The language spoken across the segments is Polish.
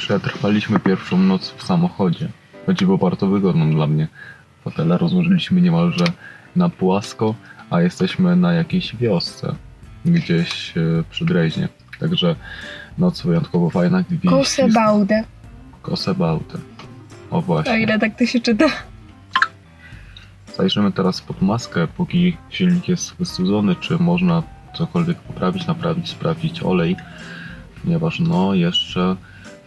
Przetrwaliśmy pierwszą noc w samochodzie. Choć było bardzo wygodną dla mnie. Fotele rozłożyliśmy niemalże na płasko, a jesteśmy na jakiejś wiosce. Gdzieś e, przy Dreźnie. Także noc wyjątkowo fajna. Kosebaudę. Kosebałty. O O właśnie. ile tak to się czyta. Zajrzymy teraz pod maskę, póki silnik jest wystudzony, czy można cokolwiek poprawić, naprawić, sprawdzić olej, ponieważ no jeszcze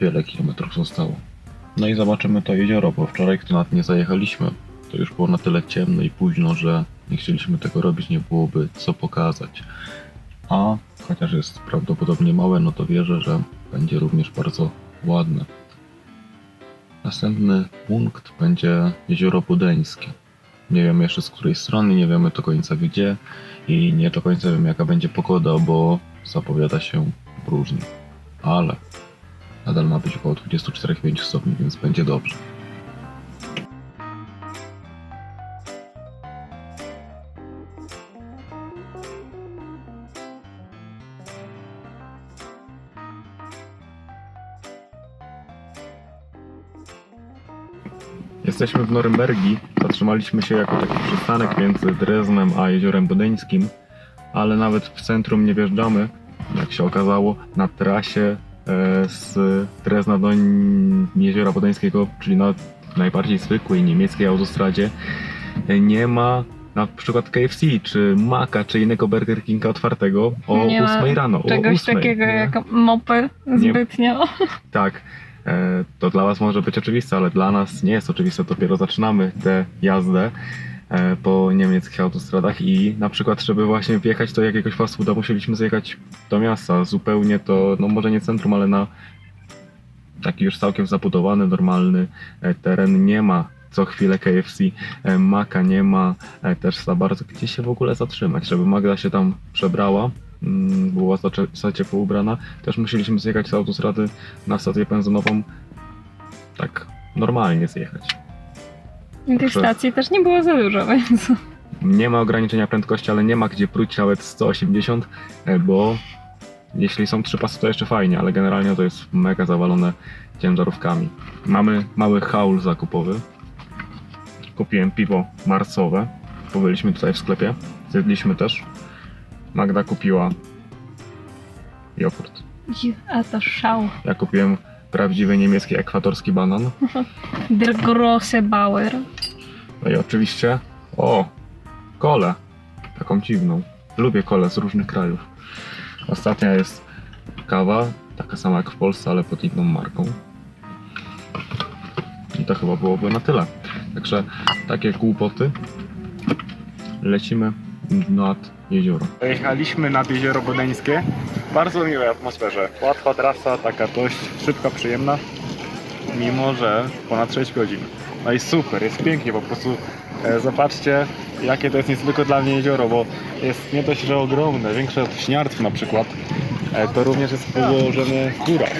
wiele kilometrów zostało. No i zobaczymy to jezioro, bo wczoraj, gdy nad nie zajechaliśmy, to już było na tyle ciemno i późno, że nie chcieliśmy tego robić, nie byłoby co pokazać. A chociaż jest prawdopodobnie małe, no to wierzę, że będzie również bardzo ładne. Następny punkt będzie jezioro Budeńskie. Nie wiemy jeszcze z której strony, nie wiemy do końca gdzie i nie do końca wiem jaka będzie pogoda, bo zapowiada się różnie. Ale nadal ma być około 24-5 stopni, więc będzie dobrze. Jesteśmy w Norymbergi. Zatrzymaliśmy się jako taki przystanek między Dreznem a Jeziorem Bodeńskim, ale nawet w centrum nie wjeżdżamy, jak się okazało, na trasie z Drezna do Jeziora Bodeńskiego, czyli na najbardziej zwykłej niemieckiej autostradzie, e, nie ma na przykład KFC, czy Maka, czy innego Burger Kinga otwartego o Nie ma 8 rano. Czegoś 8, takiego nie? jak mopy Nie. zbytnio. Tak, e, to dla Was może być oczywiste, ale dla nas nie jest oczywiste. Dopiero zaczynamy tę jazdę e, po niemieckich autostradach i na przykład, żeby właśnie wjechać do jakiegoś fast fooda, musieliśmy zjechać do miasta. Zupełnie to, no może nie centrum, ale na taki już całkiem zabudowany, normalny e, teren. Nie ma co chwilę KFC, e, Maka nie ma e, też za bardzo gdzie się w ogóle zatrzymać, żeby Magda się tam przebrała. mm, Była za, ciepło ubrana. Też musieliśmy zjechać z autostrady na stację benzynową. Tak, normalnie zjechać. I Tych Dobrze. stacji też nie było za dużo, więc Nie ma ograniczenia prędkości, ale nie ma gdzie pruć nawet 180, e, bo jeśli są trzy pasy, to jeszcze fajnie, ale generalnie to jest mega zawalone ciężarówkami. Mamy mały haul zakupowy. Kupiłem piwo marcowe. Pobyliśmy tutaj w sklepie. Zjedliśmy też. Magda kupiła jogurt. a to szał. Ja kupiłem prawdziwy niemiecki ekwatorski banan. Der grosse Bauer. No i oczywiście, o, kole. Taką dziwną. Lubię kole z różnych krajów. Ostatnia jest kawa, taka sama jak w Polsce, ale pod inną marką. I to chyba byłoby na tyle. Także takie kłopoty. Lecimy nad jezioro. Jechaliśmy nad jezioro Bodeńskie. Bardzo miłej atmosferze. Łatwa trasa, taka dość szybka, przyjemna. Mimo, że ponad 6 godzin. No i super, jest pięknie, po prostu e, zobaczcie jakie to jest niezwykłe dla mnie jezioro, bo jest nie dość, że ogromne, większe od Śniartw na przykład, e, to również jest położone w górach.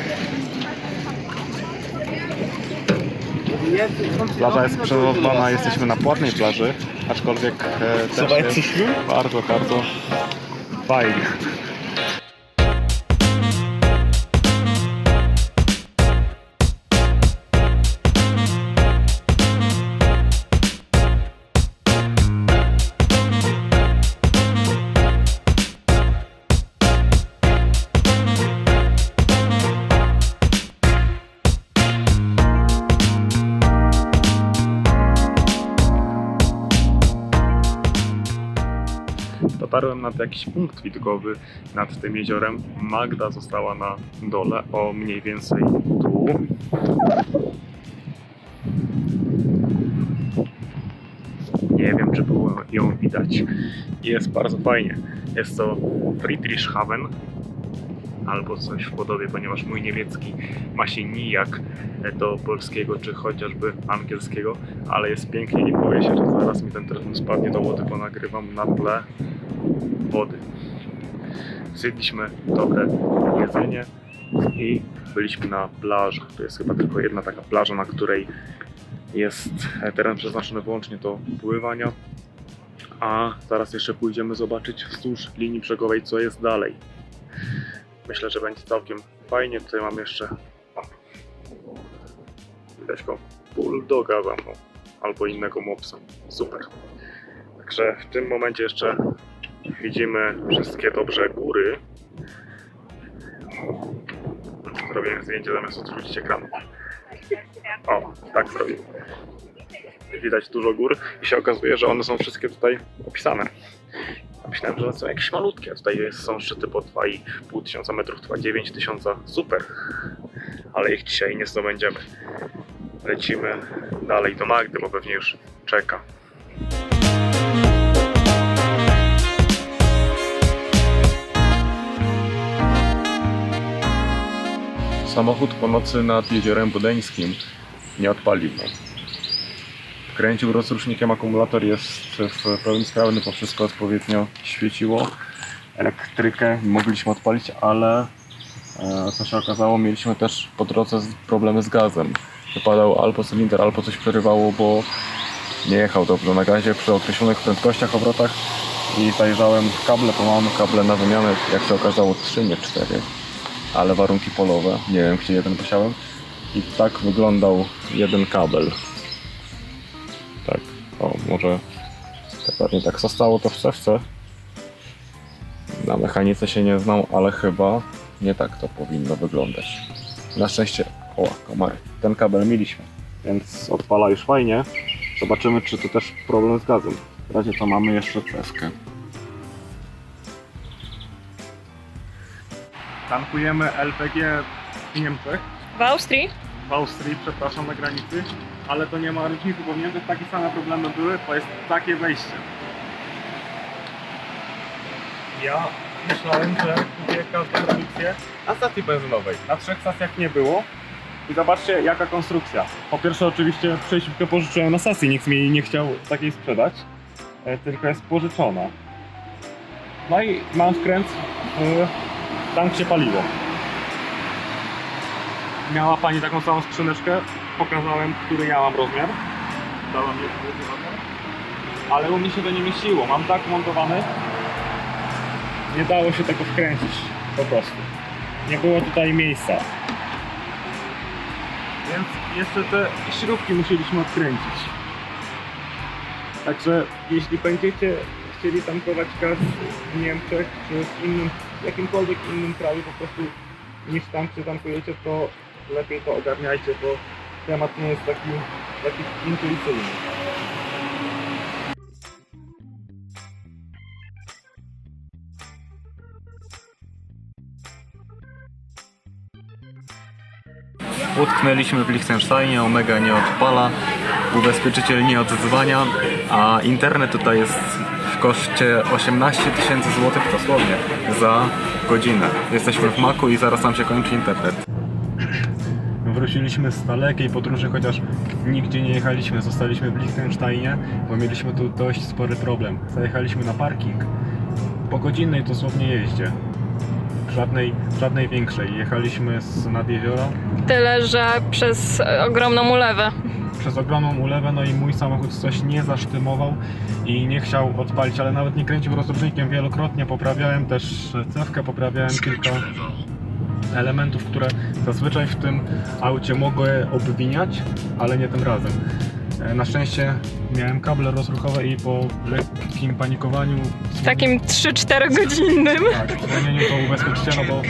Plaża jest przeładowana, jesteśmy na płatnej plaży, aczkolwiek e, też jest bardzo, bardzo fajnie. Dotarłem nad jakiś punkt widokowy nad tym jeziorem. Magda została na dole, o mniej więcej tu. Nie wiem, czy było ją widać. Jest bardzo fajnie. Jest to Friedrichshafen albo coś w podobie, ponieważ mój niemiecki ma się nijak do polskiego czy chociażby angielskiego, ale jest pięknie i boję się, że zaraz mi ten telefon spadnie do wody, bo nagrywam na tle wody. Zjedliśmy dobre jedzenie i byliśmy na plaży. To jest chyba tylko jedna taka plaża, na której jest teren przeznaczony wyłącznie do pływania. A zaraz jeszcze pójdziemy zobaczyć wzdłuż linii brzegowej, co jest dalej. Myślę, że będzie całkiem fajnie. Tutaj mamy jeszcze Widać go bulldoga za mną. Albo innego mopsa. Super. Także w tym momencie jeszcze widzimy wszystkie dobrze góry. Zrobiłem zdjęcie zamiast odwrócić ekranu. O, tak zrobił. Widać dużo gór i się okazuje, że one są wszystkie tutaj opisane. Myślałem, że one są jakieś malutkie. Tutaj są szczyty po 2,5 tysiąca metrów, 2,9 tysiąca. Super. Ale ich dzisiaj nie zdobędziemy. Lecimy dalej do Magdy, bo pewnie już czeka. Samochód po nocy nad jeziorem Budeńskim nie odpalił. Kręcił rozrusznikiem, akumulator jest w pełni sprawny, bo wszystko odpowiednio świeciło. Elektrykę mogliśmy odpalić, ale e, co się okazało, mieliśmy też po drodze problemy z gazem. Wypadał albo cylinder, albo coś przerywało, bo nie jechał dobrze na gazie przy określonych prędkościach, obrotach i zajrzałem w kable, bo mam kable na wymianę, jak się okazało 3, nie 4, ale warunki polowe, nie wiem gdzie jeden posiałem i tak wyglądał jeden kabel. Tak, o może pewnie tak zostało to w cewce. Na mechanice się nie znam, ale chyba nie tak to powinno wyglądać. Na szczęście, o, komary, ten kabel mieliśmy, więc odpala już fajnie. Zobaczymy, czy to też problem z gazem. W razie to mamy jeszcze cewkę. Tankujemy LPG w Niemczech, W Austrii? w Austrii, przepraszam, na granicy, ale to nie ma różnicy, bo w Niemczech takie same problemy były, to jest takie wejście. Ja myślałem, że kupię każdą produkcję na stacji benzynowej. Na trzech stacjach nie było. I zobaczcie jaka konstrukcja. Po pierwsze oczywiście przejściówkę pożyczyłem na stacji, nikt mi jej nie chciał takiej sprzedać, e, tylko jest pożyczona. No i mam wkręt w tankcie paliwo. Miała pani taką samą skrzyneczkę, pokazałem, który ja mam rozmiar. Dała mi. Ale u mnie się to nie mieściło. Mam tak montowany, nie dało się tego wkręcić po prostu. Nie było tutaj miejsca. Więc jeszcze te śrubki musieliśmy odkręcić. Także jeśli będziecie chcieli tankować gaz w Niemczech czy w innym, w jakimkolwiek innym kraju po prostu niż tam gdzie tankujecie, to lepiej to ogarniajcie, bo temat nie jest taki, taki intuicyjny. Utknęliśmy w Liechtensteinie, Omega nie odpala, ubezpieczyciel nie odzwania, a internet tutaj jest koszcie 18 tysięcy złotych dosłownie za godzinę. Jesteśmy w Maku i zaraz nam się kończy internet. Wróciliśmy z dalekiej podróży, chociaż nigdzie nie jechaliśmy. Zostaliśmy w Liechtensteinie, bo mieliśmy tu dość spory problem. Zajechaliśmy na parking po godzinnej dosłownie jeździe. Żadnej, żadnej większej. Jechaliśmy z nad jeziora Tyle, że przez ogromną ulewę. Przez ogromną ulewę, no i mój samochód coś nie zasztymował i nie chciał odpalić, ale nawet nie kręcił rozrusznikiem wielokrotnie. Poprawiałem też cewkę, poprawiałem kilka elementów, które zazwyczaj w tym aucie mogły obwiniać, ale nie tym razem. E, Na szczęście miałem kable rozruchowe i po lekkim panikowaniu Takim 3-4 godzinnym. tak, dzwonieniu to ubezpieczyciela, bo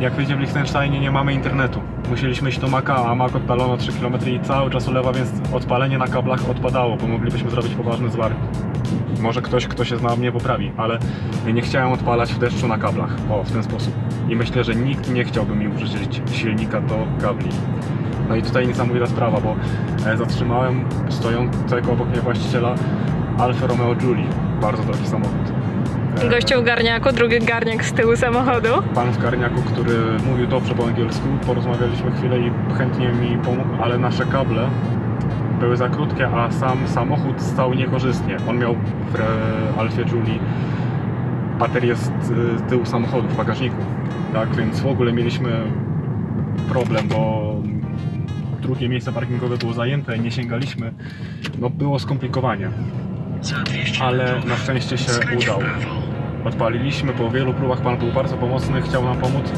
jak wiecie w Liechtensteinie nie mamy internetu. Musieliśmy iść do Maka, a Mak oddalono 3 km i cały czas ulewa, więc odpalenie na kablach odpadało, bo moglibyśmy zrobić poważny zwar. Może ktoś, kto się zna, mnie poprawi, ale nie chciałem odpalać w deszczu na kablach. O, w ten sposób. I myślę, że nikt nie chciałby mi użyczyć silnika do kabli. No i tutaj niesamowita sprawa, bo e, zatrzymałem stojącego obok mnie właściciela Alfa Romeo Giulia. Bardzo drogi samochód. E, Gościu w garniaku, drugi garniak z tyłu samochodu. pan w garniaku, który mówił dobrze po angielsku, porozmawialiśmy chwilę i chętnie mi pomógł, ale nasze kable były za krótkie, a sam samochód stał niekorzystnie. On miał w e, Alfie Julii baterię z tyłu samochodu w bagażniku. Tak, więc w ogóle mieliśmy problem, bo drugie miejsce parkingowe było zajęte, nie sięgaliśmy. No było skomplikowanie, ale na szczęście się udało. Odpaliliśmy po wielu próbach, pan był bardzo pomocny, chciał nam pomóc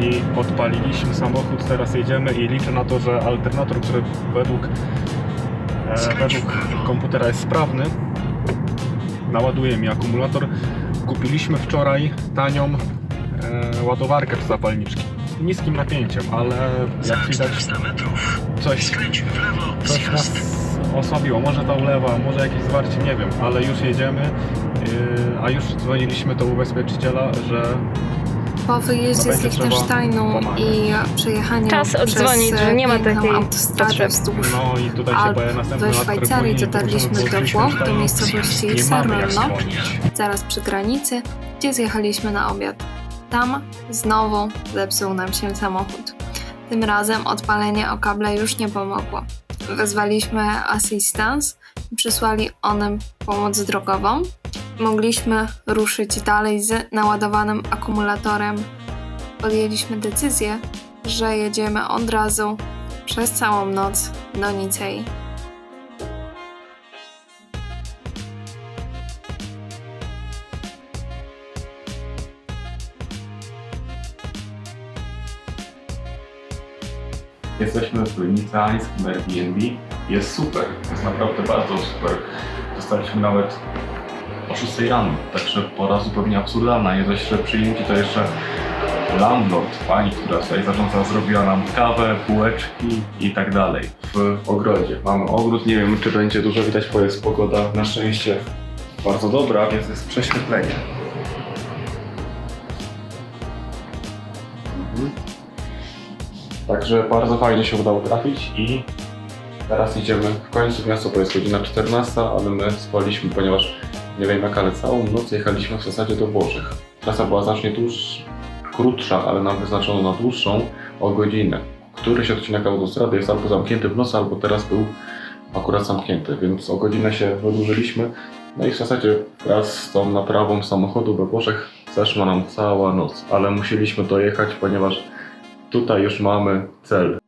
i odpaliliśmy samochód, teraz jedziemy i liczę na to, że alternator, który według, e, według komputera jest sprawny, naładuje mi akumulator. Kupiliśmy wczoraj tanią e, ładowarkę do zapalniczki. Niskim napięciem, ale jak widać coś, coś nas osłabiło. Może ta ulewa, może jakieś zwarcie, nie wiem, ale już jedziemy, yy, a już dzwoniliśmy do ubezpieczyciela, że Po wyjeździe z Liechtensteinu i przejechaniu Czas przez odzwonić, że nie ma piękną takiej autostradę potrzeby. wzdłuż no i tutaj się Alp pojawia następny we który Szwajcarii później dotarliśmy do Włoch, do miejscowości Nie mamy jak Sarnolno, dzwonić. zaraz przy granicy, gdzie zjechaliśmy na obiad. Tam znowu zepsuł nam się samochód. Tym razem odpalenie o kable już nie pomogło. Wezwaliśmy assistance i przysłali onem pomoc drogową. Mogliśmy ruszyć dalej z naładowanym akumulatorem. Podjęliśmy decyzję, że jedziemy od razu przez całą noc do Nicei. Jesteśmy w niceańskim Airbnb. Jest super, jest naprawdę bardzo super. Dostaliśmy nawet o 6 rano, także pora zupełnie absurdalna. Że przyjęci to jeszcze landlord, pani, która tutaj zarządza, zrobiła nam kawę, półeczki i tak dalej. W ogrodzie. Mamy ogród, nie wiem czy będzie dużo widać, bo jest pogoda na szczęście bardzo dobra, więc jest prześwietlenie. Mhm. Także bardzo fajnie się udało trafić i teraz idziemy w końcu miasto, bo jest godzina 14, ale my spaliśmy, ponieważ nie wiem jak, ale całą noc jechaliśmy w zasadzie do Włoszech. Trasa była znacznie dłuższa, krótsza, ale nam wyznaczono na dłuższą o godzinę. Któryś odcinek autostrady jest albo zamknięty w nocy, albo teraz był akurat zamknięty, więc o godzinę się wydłużyliśmy. No i w zasadzie wraz z tą naprawą samochodu we Włoszech zeszła nam cała noc, ale musieliśmy dojechać, ponieważ tutaj już mamy cel.